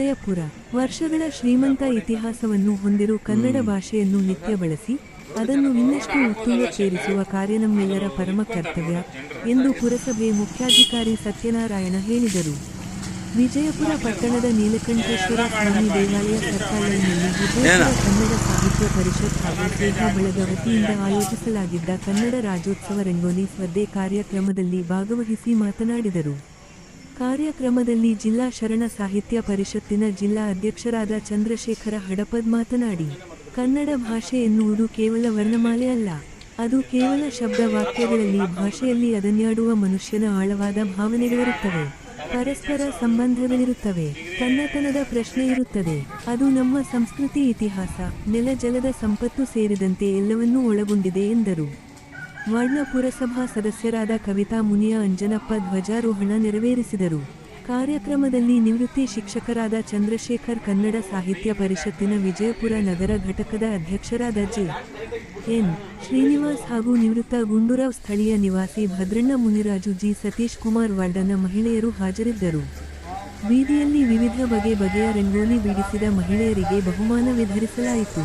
ವಿಜಯಪುರ ವರ್ಷಗಳ ಶ್ರೀಮಂತ ಇತಿಹಾಸವನ್ನು ಹೊಂದಿರುವ ಕನ್ನಡ ಭಾಷೆಯನ್ನು ನಿತ್ಯ ಬಳಸಿ ಅದನ್ನು ಇನ್ನಷ್ಟು ಉತ್ತುಂಗಕ್ಕೇರಿಸುವ ಕಾರ್ಯ ನಮ್ಮೆಲ್ಲರ ಪರಮ ಕರ್ತವ್ಯ ಎಂದು ಪುರಸಭೆ ಮುಖ್ಯಾಧಿಕಾರಿ ಸತ್ಯನಾರಾಯಣ ಹೇಳಿದರು. ವಿಜಯಪುರ ಪಟ್ಟಣದ ನೀಲಕಂಠೇಶ್ವರ ಸ್ವಾಮಿ ದೇವಾಲಯ ಸರ್ಕಾರದಲ್ಲಿ ವಿಜಯಪುರ ಕನ್ನಡ ಸಾಹಿತ್ಯ ಪರಿಷತ್ ಹಾಗೂ ಸ್ನೇಹ ಬಳಗ ವತಿಯಿಂದ ಆಯೋಜಿಸಲಾಗಿದ್ದ ಕನ್ನಡ ರಾಜ್ಯೋತ್ಸವ ರಂಗೋಲಿ ಸ್ಪರ್ಧೆ ಕಾರ್ಯಕ್ರಮದಲ್ಲಿ ಭಾಗವಹಿಸಿ ಮಾತನಾಡಿದರು. ಕಾರ್ಯಕ್ರಮದಲ್ಲಿ ಜಿಲ್ಲಾ ಶರಣ ಸಾಹಿತ್ಯ ಪರಿಷತ್ತಿನ ಜಿಲ್ಲಾ ಅಧ್ಯಕ್ಷರಾದ ಚಂದ್ರಶೇಖರ ಹಡಪದ್ ಮಾತನಾಡಿ, ಕನ್ನಡ ಭಾಷೆ ಎನ್ನುವುದು ಕೇವಲ ವರ್ಣಮಾಲೆ ಅಲ್ಲ, ಅದು ಕೇವಲ ಶಬ್ದ ವಾಕ್ಯಗಳಲ್ಲಿ, ಭಾಷೆಯಲ್ಲಿ ಅದನ್ಯಾಡುವ ಮನುಷ್ಯನ ಆಳವಾದ ಭಾವನೆಗಳಿರುತ್ತವೆ ಪರಸ್ಪರ ಸಂಬಂಧಗಳಿರುತ್ತವೆ, ತನ್ನತನದ ಪ್ರಶ್ನೆ ಇರುತ್ತದೆ. ಅದು ನಮ್ಮ ಸಂಸ್ಕೃತಿ ಇತಿಹಾಸ ನೆಲ ಜಲದ ಸಂಪತ್ತು ಸೇರಿದಂತೆ ಎಲ್ಲವನ್ನೂ ಒಳಗೊಂಡಿದೆ ಎಂದರು. ವಾರ್ಡ್ನ ಪುರಸಭಾ ಸದಸ್ಯರಾದ ಕವಿತಾ ಮುನಿಯ ಅಂಜನಪ್ಪ ಧ್ವಜಾರೋಹಣ ನೆರವೇರಿಸಿದರು. ಕಾರ್ಯಕ್ರಮದಲ್ಲಿ ನಿವೃತ್ತಿ ಶಿಕ್ಷಕರಾದ ಚಂದ್ರಶೇಖರ್ ಕನ್ನಡ ಸಾಹಿತ್ಯ ಪರಿಷತ್ತಿನ ವಿಜಯಪುರ ನಗರ ಘಟಕದ ಅಧ್ಯಕ್ಷರಾದ ಜೆ. ಎನ್. ಶ್ರೀನಿವಾಸ್ ಹಾಗೂ ನಿವೃತ್ತ ಗುಂಡೂರಾವ್ ಸ್ಥಳೀಯ ನಿವಾಸಿ ಭದ್ರಣ್ಣ ಮುನಿರಾಜು ಜಿ. ಸತೀಶ್ ಕುಮಾರ್ ವಾರ್ಡನ ಮಹಿಳೆಯರು ಹಾಜರಿದ್ದರು. ಬೀದಿಯಲ್ಲಿ ವಿವಿಧ ಬಗೆ ಬಗೆಯ ರಂಗೋಲಿ ಬಿಡಿಸಿದ ಮಹಿಳೆಯರಿಗೆ ಬಹುಮಾನ ವಿತರಿಸಲಾಯಿತು.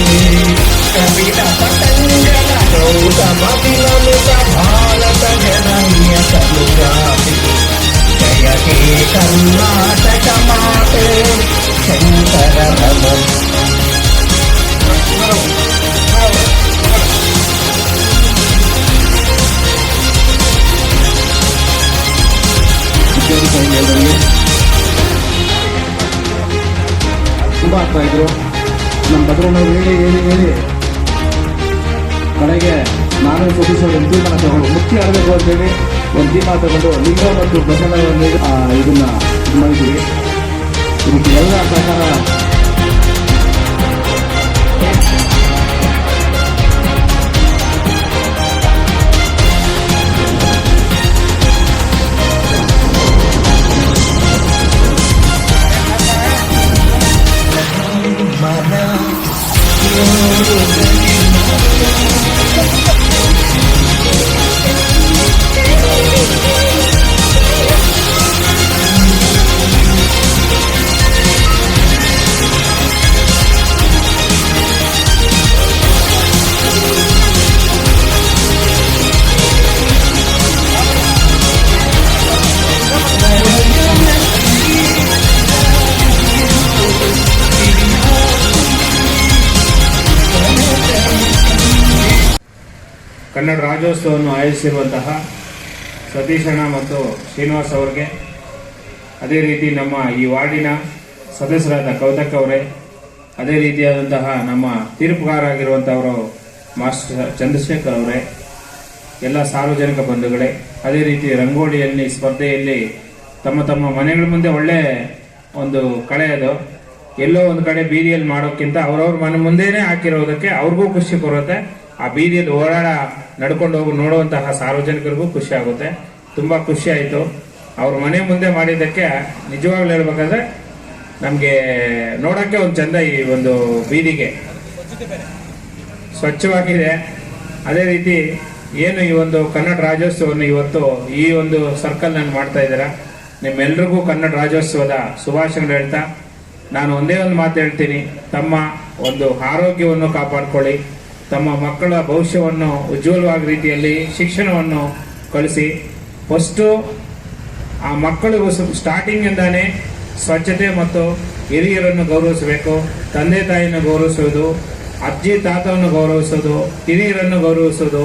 ಆಗ್ತಾ ಇದ್ರು. ನಮ್ಮ ಭದ್ರನವ್ರು ಹೇಳಿ ಹೇಳಿ ಹೇಳಿ. ಕಡೆಗೆ ನಾನು ಅವರು ಒಂದು ದೀಪ ತಗೊಂಡು ಮುಖ್ಯ ಆಗಬೇಕು ಅಂತೇಳಿ ಒಂದು ದೀಪ ತಗೊಂಡು ಲಿಂಗ ಮತ್ತು ಬಸವಣ್ಣವರನ್ನು ಆ, ಇದನ್ನ ಇದು ಮಾಡಿದ್ವಿ ಇದಕ್ಕೆ ಎಲ್ಲ ಪ್ರಕಾರ ಕನ್ನಡ ರಾಜ್ಯೋತ್ಸವವನ್ನು ಆಯೋಜಿಸಿರುವಂತಹ ಸತೀಶಣ್ಣ ಮತ್ತು ಶ್ರೀನಿವಾಸ್ ಅವರಿಗೆ, ಅದೇ ರೀತಿ ನಮ್ಮ ಈ ವಾರ್ಡಿನ ಸದಸ್ಯರಾದ ಕೌತಕ್ ಅವರೇ, ಅದೇ ರೀತಿಯಾದಂತಹ ನಮ್ಮ ತೀರ್ಪುಗಾರಾಗಿರುವಂಥವರು ಮಾಸ್ಟರ್ ಚಂದ್ರಶೇಖರ್ ಅವರೇ, ಎಲ್ಲ ಸಾರ್ವಜನಿಕ ಬಂಧುಗಳೇ, ಅದೇ ರೀತಿ ರಂಗೋಲಿಯಲ್ಲಿ, ಸ್ಪರ್ಧೆಯಲ್ಲಿ ತಮ್ಮ ತಮ್ಮ ಮನೆಗಳ ಮುಂದೆ ಒಳ್ಳೆ ಒಂದು ಕಳೆ ಅದು. ಎಲ್ಲೋ ಒಂದು ಕಡೆ ಬೀದಿಯಲ್ಲಿ ಮಾಡೋಕ್ಕಿಂತ ಅವ್ರವ್ರ ಮನೆ ಮುಂದೆನೇ ಹಾಕಿರೋದಕ್ಕೆ ಅವ್ರಿಗೂ ಖುಷಿ ಬರುತ್ತೆ ಆ ಬೀದಿಯಲ್ಲಿ ಓಡಾಡ ನಡ್ಕೊಂಡು ಹೋಗಿ ನೋಡುವಂತಹ ಸಾರ್ವಜನಿಕರಿಗೂ ಖುಷಿ ಆಗುತ್ತೆ. ತುಂಬಾ ಖುಷಿ ಆಯಿತು. ಅವ್ರ ಮನೆ ಮುಂದೆ ಮಾಡಿದ್ದಕ್ಕೆ ನಿಜವಾಗ್ಲೂ ಹೇಳ್ಬೇಕಾದ್ರೆ ನಮಗೆ ನೋಡೋಕ್ಕೆ ಒಂದು ಚಂದ ಈ ಒಂದು ಬೀದಿಗೆ. ಸ್ವಚ್ಛವಾಗಿದೆ. ಅದೇ ರೀತಿ ಏನು ಈ ಒಂದು ಕನ್ನಡ ರಾಜ್ಯೋತ್ಸವವನ್ನು ಇವತ್ತು ಈ ಒಂದು ಸರ್ಕಲ್ ನಾನು ಮಾಡ್ತಾ ಇದ್ದೀರಾ? ನಿಮ್ಮೆಲ್ರಿಗೂ ಕನ್ನಡ ರಾಜ್ಯೋತ್ಸವದ ಶುಭಾಶಯಗಳು ಹೇಳ್ತಾ, ನಾನು ಒಂದೇ ಒಂದು ಮಾತು ಹೇಳ್ತೀನಿ. ತಮ್ಮ ಒಂದು ಆರೋಗ್ಯವನ್ನು ಕಾಪಾಡ್ಕೊಳ್ಳಿ. ತಮ್ಮ ಮಕ್ಕಳ ಭವಿಷ್ಯವನ್ನು ಉಜ್ವಲವಾದ ರೀತಿಯಲ್ಲಿ, ಶಿಕ್ಷಣವನ್ನು ಕಳಿಸಿ ಫಸ್ಟು ಆ ಮಕ್ಕಳಿಗೂ ಸ್ಟಾರ್ಟಿಂಗ್ ಇಂದಾನೆ ಸ್ವಚ್ಛತೆ ಮತ್ತು ಹಿರಿಯರನ್ನು ಗೌರವಿಸಬೇಕು, ತಂದೆ ತಾಯಿಯನ್ನು ಗೌರವಿಸುವುದು, ಅಜ್ಜಿ ತಾತವನ್ನು ಗೌರವಿಸೋದು ಹಿರಿಯರನ್ನು ಗೌರವಿಸೋದು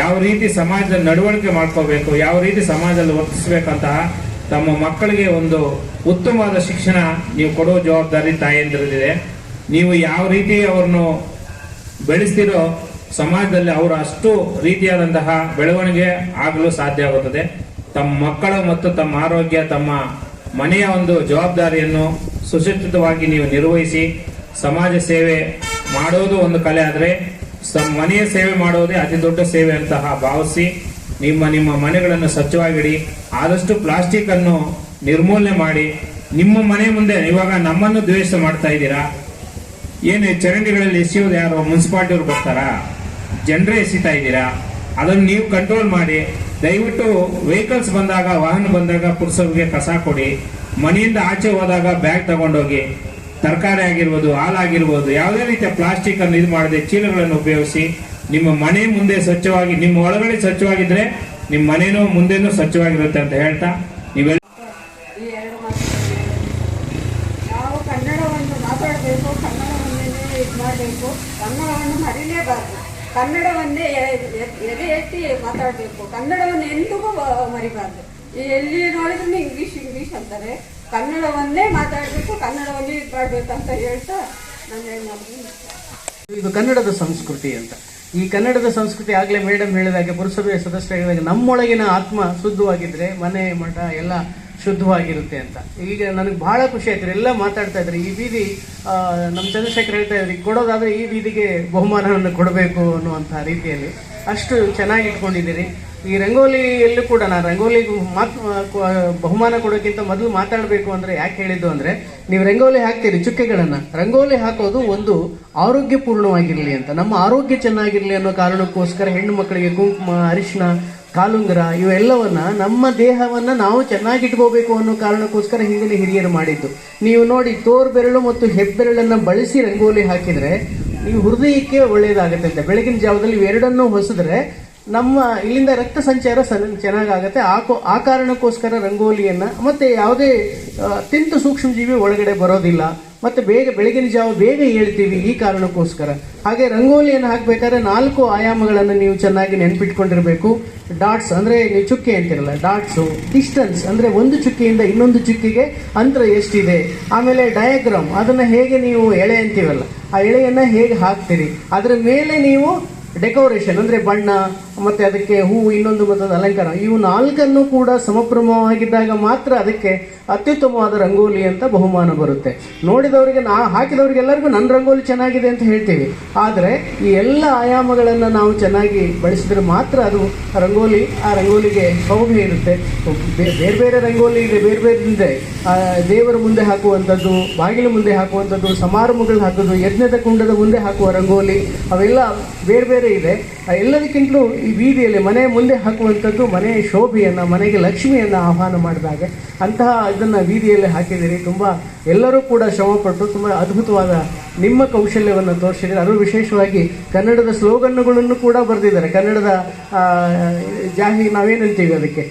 ಯಾವ ರೀತಿ ಸಮಾಜದ ನಡವಳಿಕೆ ಮಾಡ್ಕೋಬೇಕು, ಯಾವ ರೀತಿ ಸಮಾಜದಲ್ಲಿ ವರ್ತಿಸಬೇಕಂತ ತಮ್ಮ ಮಕ್ಕಳಿಗೆ ಒಂದು ಉತ್ತಮವಾದ ಶಿಕ್ಷಣ ನೀವು ಕೊಡುವ ಜವಾಬ್ದಾರಿ ತಾಯಂದಿರದಿದೆ ನೀವು ಯಾವ ರೀತಿ ಅವ್ರನ್ನು ಬೆಳೆಸ್ತಿರೋ ಸಮಾಜದಲ್ಲಿ ಅವರು ಅಷ್ಟು ರೀತಿಯಾದಂತಹ ಬೆಳವಣಿಗೆ ಆಗಲು ಸಾಧ್ಯ ಆಗುತ್ತದೆ. ತಮ್ಮ ಮಕ್ಕಳು ಮತ್ತು ತಮ್ಮ ಆರೋಗ್ಯ, ತಮ್ಮ ಮನೆಯ ಒಂದು ಜವಾಬ್ದಾರಿಯನ್ನು ಸುಶಿಕ್ಷಿತವಾಗಿ ನೀವು ನಿರ್ವಹಿಸಿ ಸಮಾಜ ಸೇವೆ ಮಾಡೋದು ಒಂದು ಕಲೆ ಆದರೆ ಮನೆಯ ಸೇವೆ ಮಾಡೋದೇ ಅತಿ ದೊಡ್ಡ ಸೇವೆ ಅಂತಹ ಭಾವಿಸಿ ನಿಮ್ಮ ನಿಮ್ಮ ಮನೆಗಳನ್ನು ಸ್ವಚ್ಛವಾಗಿಡಿ, ಆದಷ್ಟು ಪ್ಲಾಸ್ಟಿಕ್ ಅನ್ನು ನಿರ್ಮೂಲನೆ ಮಾಡಿ, ನಿಮ್ಮ ಮನೆ ಮುಂದೆ ಇವಾಗ ನಮ್ಮನ್ನು ದ್ವೇಷ ಮಾಡ್ತಾ ಇದ್ದೀರಾ? ಏನು ಚರಂಡಿಗಳಲ್ಲಿ ಎಸೆಯೋದು ಯಾರು ಮುನ್ಸಿಪಾಲ್ಟಿಯವ್ರು ಬರ್ತಾರಾ? ಜನರೇ ಎಸಿತಾ ಇದ್ದೀರಾ? ಅದನ್ನು ನೀವು ಕಂಟ್ರೋಲ್ ಮಾಡಿ, ದಯವಿಟ್ಟು ವೆಹಿಕಲ್ಸ್ ಬಂದಾಗ, ವಾಹನ ಬಂದಾಗ ಪುರುಷರಿಗೆ ಕಸ ಕೊಡಿ, ಮನೆಯಿಂದ ಆಚೆ ಹೋದಾಗ ಬ್ಯಾಗ್ ತಗೊಂಡೋಗಿ, ತರಕಾರಿ ಆಗಿರ್ಬೋದು, ಹಾಲಾಗಿರ್ಬೋದು, ಯಾವುದೇ ರೀತಿಯ ಪ್ಲಾಸ್ಟಿಕ್ ಅನ್ನು ಇದು ಮಾಡದೆ ಚೀಲಗಳನ್ನು ಉಪಯೋಗಿಸಿ, ನಿಮ್ಮ ಮನೆ ಮುಂದೆ ಸ್ವಚ್ಛವಾಗಿ, ನಿಮ್ಮ ಒಳಗಡೆ ಸ್ವಚ್ಛವಾಗಿದ್ರೆ ನಿಮ್ಮ ಮನೇನೂ ಮುಂದೆನೂ ಸ್ವಚ್ಛವಾಗಿರುತ್ತೆ ಅಂತ ಹೇಳ್ತಾ, ನೀವೆಲ್ಲ ಕನ್ನಡವನ್ನು ಮಾತಾಡಬೇಕು ಕನ್ನಡವನ್ನೇ ಇದು ಮಾಡಬೇಕು. ಕನ್ನಡವನ್ನು ಮರಿಲೇಬಾರದು. ಕನ್ನಡವನ್ನೇ ಎದೆ ಎತ್ತಿ ಮಾತಾಡಬೇಕು. ಕನ್ನಡವನ್ನು ಎಂದಿಗೂ ಮರಿಬಾರ್ದು. ಎಲ್ಲಿ ನೋಡಿದ್ರು ಇಂಗ್ಲೀಷ್ ಇಂಗ್ಲೀಷ್ ಅಂತಾರೆ. ಕನ್ನಡವನ್ನೇ ಮಾತಾಡಬೇಕು, ಕನ್ನಡವನ್ನೇ ಇದು ಅಂತ ಹೇಳ್ತಾ ನಾನು ಏನು ಇದು ಕನ್ನಡದ ಸಂಸ್ಕೃತಿ ಅಂತ. ಈ ಕನ್ನಡದ ಸಂಸ್ಕೃತಿ ಆಗಲೇ ಮೇಡಮ್ ಹೇಳಿದಾಗೆ ಪುರಸಭೆಯ ಸದಸ್ಯರಾಗಿದ್ದಾಗ ನಮ್ಮೊಳಗಿನ ಆತ್ಮ ಶುದ್ಧವಾಗಿದ್ದರೆ ಮನೆ, ಮಠ ಎಲ್ಲ ಶುದ್ಧವಾಗಿರುತ್ತೆ ಅಂತ. ಈಗ ನನಗೆ ಬಹಳ ಖುಷಿ ಆಯ್ತು. ಎಲ್ಲ ಮಾತಾಡ್ತಾ ಇದ್ದಾರೆ ಈ ಬೀದಿ ನಮ್ಮ ಚಂದ್ರಶೇಖರ್ ಹೇಳ್ತಾ ಇದ್ರಿ ಕೊಡೋದಾದ್ರೆ ಈ ಬೀದಿಗೆ ಬಹುಮಾನವನ್ನು ಕೊಡಬೇಕು ಅನ್ನುವಂಥ ರೀತಿಯಲ್ಲಿ ಅಷ್ಟು ಚೆನ್ನಾಗಿ ಇಟ್ಕೊಂಡಿದ್ದೀರಿ. ಈ ರಂಗೋಲಿಯಲ್ಲೂ ಕೂಡ ನಾನು ರಂಗೋಲಿಗೂ ಮಾತ್ ಬಹುಮಾನ ಕೊಡೋಕ್ಕಿಂತ ಮೊದಲು ಮಾತಾಡಬೇಕು ಅಂದರೆ ಯಾಕೆ ಹೇಳಿದ್ದು ಅಂದರೆ, ನೀವು ರಂಗೋಲಿ ಹಾಕ್ತೀರಿ ಚುಕ್ಕೆಗಳನ್ನು. ರಂಗೋಲಿ ಹಾಕೋದು ಒಂದು ಆರೋಗ್ಯಪೂರ್ಣವಾಗಿರಲಿ ಅಂತ. ನಮ್ಮ ಆರೋಗ್ಯ ಚೆನ್ನಾಗಿರಲಿ ಅನ್ನೋ ಕಾರಣಕ್ಕೋಸ್ಕರ ಹೆಣ್ಣು ಮಕ್ಕಳಿಗೆ ಕುಂಕುಮ, ಅರಿಶಿನ ಕಾಲುಂಗರ ಇವೆಲ್ಲವನ್ನ ನಮ್ಮ ದೇಹವನ್ನ ನಾವು ಚೆನ್ನಾಗಿಟ್ಕೋಬೇಕು ಅನ್ನೋ ಕಾರಣಕ್ಕೋಸ್ಕರ ಹಿಂದಿನ ಹಿರಿಯರು ಮಾಡಿದ್ದು. ನೀವು ನೋಡಿ ತೋರ್ ಬೆರಳು ಮತ್ತು ಹೆಬ್ಬೆರಳನ್ನ ಬಳಸಿ ರಂಗೋಲಿ ಹಾಕಿದ್ರೆ ನೀವು ಹೃದಯಕ್ಕೆ ಒಳ್ಳೆಯದಾಗುತ್ತೆ ಅಂತ. ಬೆಳಗಿನ ಜಾವದಲ್ಲಿ ಇವೆರಡನ್ನೂ ಹೊಸಿದ್ರೆ ನಮ್ಮ ಇಲ್ಲಿಂದ ರಕ್ತ ಸಂಚಾರ ಸನ್- ಚೆನ್ನಾಗಾಗತ್ತೆ. ಆ ಕೋ- ಆ ಕಾರಣಕ್ಕೋಸ್ಕರ ರಂಗೋಲಿಯನ್ನ ಮತ್ತೆ ಯಾವುದೇ ತಿಂತು ಅತ್ಯಂತ ಸೂಕ್ಷ್ಮ ಜೀವಿ ಒಳಗಡೆ ಬರೋದಿಲ್ಲ. ಮತ್ತೆ ಬೇಗ ಬೆಳಗಿನ ಜಾವ ಬೇಗ ಹೇಳ್ತೀವಿ ಈ ಕಾರಣಕ್ಕೋಸ್ಕರ. ಹಾಗೆ ರಂಗೋಲಿಯನ್ನು ಹಾಕಬೇಕಾದ್ರೆ ನಾಲ್ಕು ಆಯಾಮಗಳನ್ನು ನೀವು ಚೆನ್ನಾಗಿ ನೆನ್ಪಿಟ್ಕೊಂಡಿರಬೇಕು. ಡಾಟ್ಸ್ ಅಂದರೆ ನೀವು ಚುಕ್ಕೆ ಅಂತಿರಲ್ಲ, ಡಾಟ್ಸು, ಡಿಸ್ಟೆನ್ಸ್ ಅಂದರೆ ಒಂದು ಚುಕ್ಕೆಯಿಂದ ಇನ್ನೊಂದು ಚುಕ್ಕಿಗೆ ಅಂತರ ಎಷ್ಟಿದೆ. ಆಮೇಲೆ ಡಯಾಗ್ರಾಮ್, ಅದನ್ನು ಹೇಗೆ ನೀವು ಎಳೆ ಅಂತೀವಲ್ಲ, ಆ ಎಳೆಯನ್ನು ಹೇಗೆ ಹಾಕ್ತೀರಿ? ಅದರ ಮೇಲೆ ನೀವು ಡೆಕೋರೇಷನ್ ಅಂದರೆ ಬಣ್ಣ ಮತ್ತೆ ಅದಕ್ಕೆ ಹೂವು ಇನ್ನೊಂದು ಮತ್ತೊಂದು ಅಲಂಕಾರ. ಇವು ನಾಲ್ಕನ್ನು ಕೂಡ ಸಮಪ್ರಮವಾಗಿದ್ದಾಗ ಮಾತ್ರ ಅದಕ್ಕೆ ಅತ್ಯುತ್ತಮವಾದ ರಂಗೋಲಿ ಅಂತ ಬಹುಮಾನ ಬರುತ್ತೆ. ನೋಡಿದವರಿಗೆ ನಾ ಹಾಕಿದವರಿಗೆಲ್ಲರಿಗೂ ನನ್ನ ರಂಗೋಲಿ ಚೆನ್ನಾಗಿದೆ ಅಂತ ಹೇಳ್ತೀವಿ. ಆದರೆ ಈ ಎಲ್ಲ ಆಯಾಮಗಳನ್ನು ನಾವು ಚೆನ್ನಾಗಿ ಬಳಸಿದ್ರೆ ಮಾತ್ರ ಅದು ರಂಗೋಲಿ, ಆ ರಂಗೋಲಿಗೆ ಸೌಭ್ಯ ಇರುತ್ತೆ. ಬೇರೆ ಬೇರೆ ರಂಗೋಲಿ ಇದೆ, ಬೇರೆ ಬೇರೆ ಇದೆ. ದೇವರ ಮುಂದೆ ಹಾಕುವಂಥದ್ದು, ಬಾಗಿಲು ಮುಂದೆ ಹಾಕುವಂಥದ್ದು ಸಮಾರಂಭಗಳು ಹಾಕೋದು ಯಜ್ಞದ ಕುಂಡದ ಮುಂದೆ ಹಾಕುವ ರಂಗೋಲಿ, ಅವೆಲ್ಲ ಬೇರೆ ಬೇರೆ ಇದೆ. ಎಲ್ಲದಕ್ಕಿಂತಲೂ ಈ ಬೀದಿಯಲ್ಲಿ ಮನೆ ಮುಂದೆ ಹಾಕುವಂಥದ್ದು ಮನೆಯ ಶೋಭೆಯನ್ನು, ಮನೆಗೆ ಲಕ್ಷ್ಮಿಯನ್ನು ಆಹ್ವಾನ ಮಾಡಿದಾಗ ಅಂತಹ ಇದನ್ನು ಬೀದಿಯಲ್ಲಿ ಹಾಕಿದ್ದೀರಿ ತುಂಬ ಎಲ್ಲರೂ ಕೂಡ ಶ್ರಮಪಟ್ಟು ತುಂಬ ಅದ್ಭುತವಾದ ನಿಮ್ಮ ಕೌಶಲ್ಯವನ್ನು ತೋರಿಸಿದ್ದಾರೆ ಅದು ವಿಶೇಷವಾಗಿ ಕನ್ನಡದ ಸ್ಲೋಗನ್ನುಗಳನ್ನು ಕೂಡ ಬರೆದಿದ್ದಾರೆ. ಕನ್ನಡದ ಜಾಹಿ ನಾವೇನಂತೀವಿ ಅದಕ್ಕೆ?